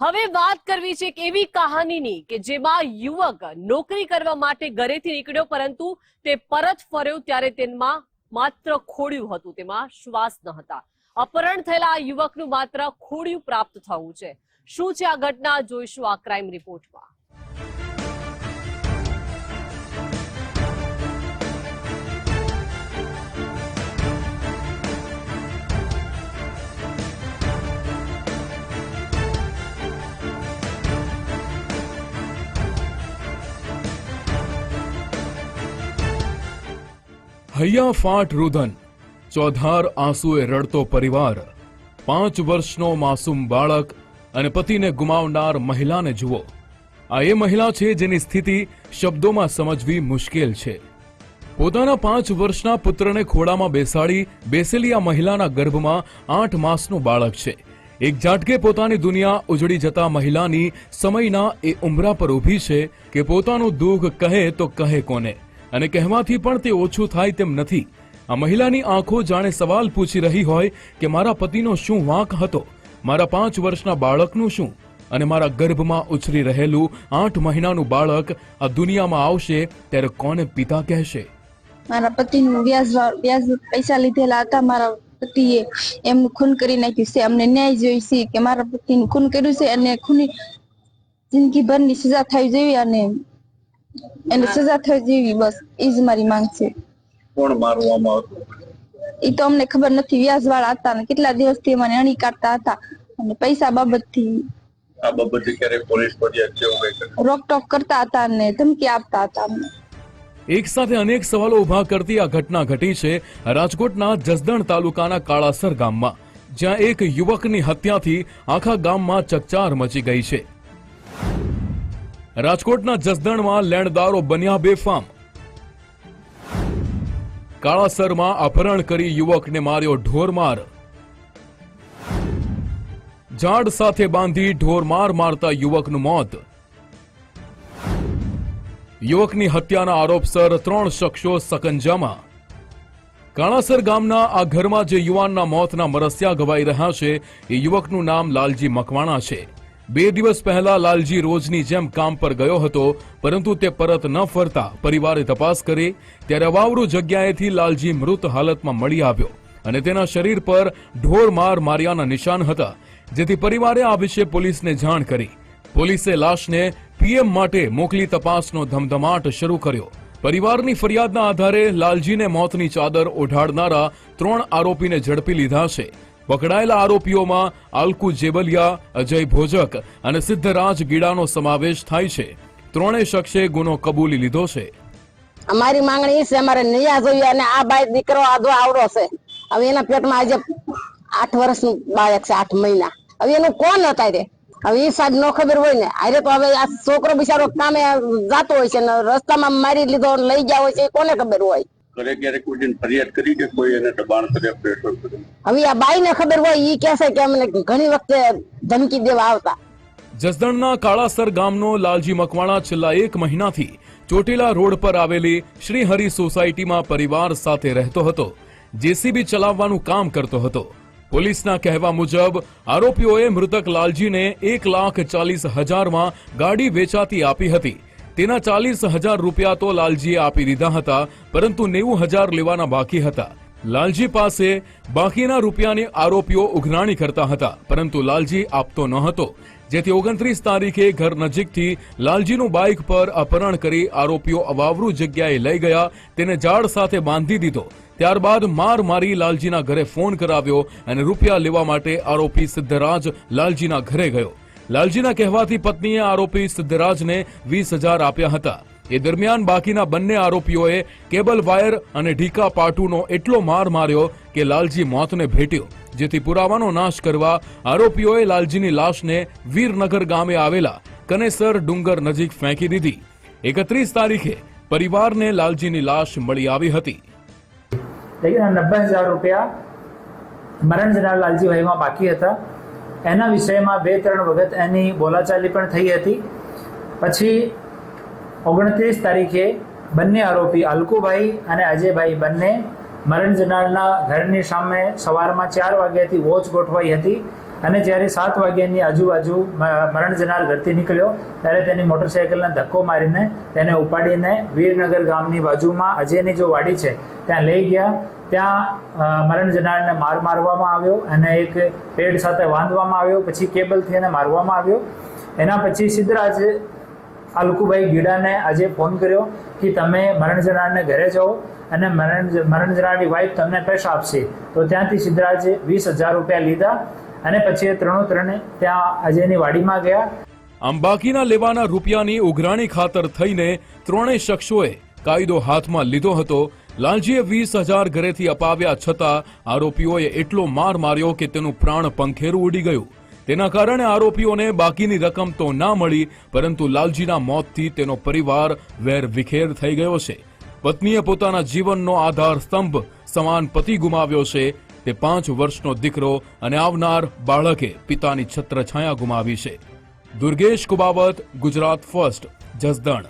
હવે વાત કરવી છે એક એવી કહાનીની કે જેમાં યુવક નોકરી કરવા માટે ઘરેથી નીકળ્યો, પરંતુ તે પરત ફર્યો ત્યારે તેમાં માત્ર ખોડ્યું હતું, તેમાં શ્વાસ ન હતા. અપહરણ થયેલા આ યુવકનું માત્ર ખોડિયું પ્રાપ્ત થયું છે. શું છે આ ઘટના? જોઈશું આ ક્રાઇમ રિપોર્ટમાં. હૈયા ફાટ રુદન ચોધાર આંસુએ રડતો પરિવાર, પાંચ વર્ષનો માસૂમ બાળક અને પતિને ગુમાવનાર મહિલાને જુઓ. આ એ મહિલા છે જેની સ્થિતિ શબ્દોમાં સમજવી મુશ્કેલ છે. પોતાના પાંચ વર્ષના પુત્રને ખોળામાં બેસાડી બેસેલી આ મહિલાના ગર્ભમાં આઠ માસનું બાળક છે. એક ઝાટકે પોતાની દુનિયા ઉજળી જતા મહિલાની સમયના એ ઉમરા પર ઊભી છે કે પોતાનું દુઃખ કહે તો કહે કોને? અને કહેવાથી પણ તે ઓછું થાય તેમ નથી. આ મહિલાની આંખો જાણે સવાલ પૂછી રહી હોય કે મારા પતિનો શું વાંક હતો? મારા પાંચ વર્ષના બાળકનું શું? અને મારા ગર્ભમાં ઉછરી રહેલું આઠ મહિનાનું બાળક આ દુનિયામાં આવશે ત્યારે કોને પિતા કહેશે? મારા પતિનું વ્યાજ વ્યાજ પૈસા લીધેલા હતા મારા પતિએ. એમનું ખૂન કરી નાખ્યું છે. અમને ન્યાય જોઈએ કે મારા પતિનું ખૂન કર્યું છે અને ખૂની જિંદગીભરની સજા થવી જોઈએ અને એને સજા થઈ જેવી બસ એ જ મારી માંગ છે કોણ મારવામાં આવતું એ તો અમને ખબર નથી. વ્યાજ વાળા હતા ને કેટલા દિવસથી મને અણી કાઢતા હતા. અને પૈસા બાબતથી આ બાબતે ક્યારે પોલીસ ફરિયાદ છે રોકટોક કરતા હતા ને ધમકી આપતા હતા અમને. એક સાથે અનેક સવાલો ઊભા કરતી આ ઘટના ઘટી છે રાજકોટના જસદણ તાલુકાના કાળાસર ગામમાં જ્યાં એક યુવકની હત્યાથી આખા ગામમાં ચકચાર મચી ગઈ છે. રાજકોટના જસદણમાં લેણદારો બન્યા બેફામ. કાળાસરમાં અપહરણ કરી યુવકને માર્યો ઢોરમાર. ઝાડ સાથે બાંધી ઢોરમાર મારતા યુવકનું મોત. યુવકની હત્યાના આરોપસર ત્રણ શખ્સો સકંજામાં. કાણાસર ગામના આ ઘરમાં જે યુવાનના મોતના મરસ્યા ગવાઈ રહ્યા છે, એ યુવકનું નામ લાલજી મકવાણા છે. બે દિવસ પહેલા લાલજી રોજની જેમ કામ પર ગયો હતો, પરંતુ તે પરત ન ફરતા પરિવારે તપાસ કરી, ત્યારે વાવરુ જગ્યાએથી લાલજી મૃત હાલતમાં મળી આવ્યો અને તેના શરીર પર ઢોર માર માર્યાના નિશાન હતા, જેથી પરિવારે આ વિશે પોલીસને જાણ કરી. પોલીસે લાશને પીએમ માટે મોકલી તપાસનો ધમધમાટ શરૂ કર્યો. પરિવારની ફરિયાદના આધારે લાલજીને મોતની ચાદર ઓઢાડનારા ત્રણ આરોપીને ઝડપી લીધા છે. પકડાયેલા આરોપીઓમાં આલકુ જેબલિયા, અજય ભોજક અને સિદ્ધરાજ ગીડાનો સમાવેશ થાય છે. ત્રણેય શખ્સે ગુનો કબૂલી લીધો છે. અમારી માંગણી છે, અમારે નૈયા જોઈએ અને આ બાઈ દીકરો આધો આવડો છે. હવે એના પેટમાં આજે આઠ વર્ષનું બાળક છે, આઠ મહિના. હવે એનું કોણ હતા રે? હવે એ સાહેબ નો ખબર હોય ને. અરે તો હવે આ છોકરો બિચારો કામે જાતો હોય છે રસ્તામાં મારી લીધો લઈ ગયા હોય છે કોને ખબર હોય? ઘરે ક્યારેક કોઈ જણ ફરિયાદ કરી કે કોઈ એને દબાણ કરે પ્રેશર કરે હવે આ બાઈ ને ખબર હોય ઈ કહેશે કે અમને ઘણી વખતે ધમકી દેવા આવતા. જસદણના કાળાસર ગામનો લાલજી મકવાણા છેલ્લા એક મહિનાથી ચોટીલા રોડ પર આવેલી શ્રીહરિ સોસાયટીમાં પરિવાર સાથે રહેતો હતો. જેસીબી ચલાવવાનું કામ કરતો હતો. પોલીસના કહેવા મુજબ આરોપીઓએ મૃતક લાલજીને એક લાખ ચાલીસ હજારમાં ગાડી વેચાતી આપી હતી. તેના ચાલીસ હજાર રૂપિયા તો લાલજીએ આપી દીધા હતા, પરંતુ નેવું હજાર લેવાના બાકી હતા. લાલજી પાસે બાકીના રૂપિયાની આરોપીઓ ઉઘરાણી કરતા હતા, પરંતુ લાલજી આપતો ન હતો. જેથી ઓગણત્રીસ તારીખે ઘર નજીકથી લાલજીનું બાઇક પર અપહરણ કરી આરોપીઓ અવાવરૂ જગ્યાએ લઈ ગયા, તેને ઝાડ સાથે બાંધી દીધો. ત્યારબાદ માર મારી લાલજીના ઘરે ફોન કરાવ્યો અને રૂપિયા લેવા માટે આરોપી સિદ્ધરાજ લાલજીના ઘરે ગયો. લાલજીના કહેવાથી પત્નીએ આરોપી સિદ્ધરાજને વીસ આપ્યા હતા. એ દરમિયાન બાકીના બંને આરોપીઓએ કેબલ વાયર અને ઢીકા પાટુનો એટલો માર માર્યો કે લાલજી મોતને ભેટ્યો, જેથી પુરાવાનો નાશ કરવા આરોપીઓએ લાલજીની લાશને વીરનગર ગામે આવેલા કનેસર ડુંગર નજીક ફેંકી દીધી. એકત્રીસ તારીખે પરિવારને લાલજીની લાશ મળી આવી હતી. નબ્બે હજાર રૂપિયા મરણ જનાર લાલજીભાઈમાં બાકી હતા. એના વિષયમાં બે, ત્રણ વખત એની બોલાચાલી પણ થઈ હતી. પછી ઓગણત્રીસ તારીખે બંને આરોપી અલકુભાઈ અને અજયભાઈ બંને મરણ જનારના ઘરની સામે સવારમાં ચાર વાગ્યાથી વોચ ગોઠવાઈ હતી. અને જ્યારે સાત વાગ્યાની આજુબાજુ મરણ જનાર ઘરથી નીકળ્યો, ત્યારે તેની મોટરસાયકલને ધક્કો મારીને તેને ઉપાડીને વીરનગર ગામની બાજુમાં અજયની જો વાડી છે, ત્યાં લઈ ગયા. ત્યાં મરણ જનારને માર મારવામાં આવ્યો અને એક પેડ સાથે બાંધવામાં આવ્યો, પછી કેબલથી એને મારવામાં આવ્યો. એના પછી સિદ્ધરાજ, આ લુકુભાઈ ગીડાને આજે ફોન કર્યો કે તમે મરણ જનારને ઘરે જાઓ અને મરણ મરણ જનારની વાઈફ તમને પૈસા આપશે. તો ત્યાંથી સિદ્ધરાજે વીસ હજાર રૂપિયા લીધા અને પછી એ ત્રણો ત્રણે ત્યાં અજયની વાડીમાં ગયા. અંબાકીના લેવાના રૂપિયાની ઉઘરાણી ખાતર થઈને ત્રણેય શખ્સોએ કાયદો હાથમાં લીધો હતો. લાલજીએ વીસ હજાર ઘરેથી અપાવ્યા છતાં આરોપીઓએ એટલો માર માર્યો કે તેનું પ્રાણ પંખેરું ઉડી ગયું. તેના કારણે આરોપીઓને બાકીની રકમ તો ના મળી, પરંતુ લાલજીના મોતથી તેનો પરિવાર વેર વિખેર થઈ ગયો છે. પત્નીએ પોતાના જીવનનો આધાર સ્તંભ સમાન પતિ ગુમાવ્યો છે તે પાંચ વર્ષનો દીકરો અને આવનાર બાળકે પિતાની છત્રછાયા ગુમાવી છે. દુર્ગેશ કુબાવત, ગુજરાત ફર્સ્ટ, જસદણ.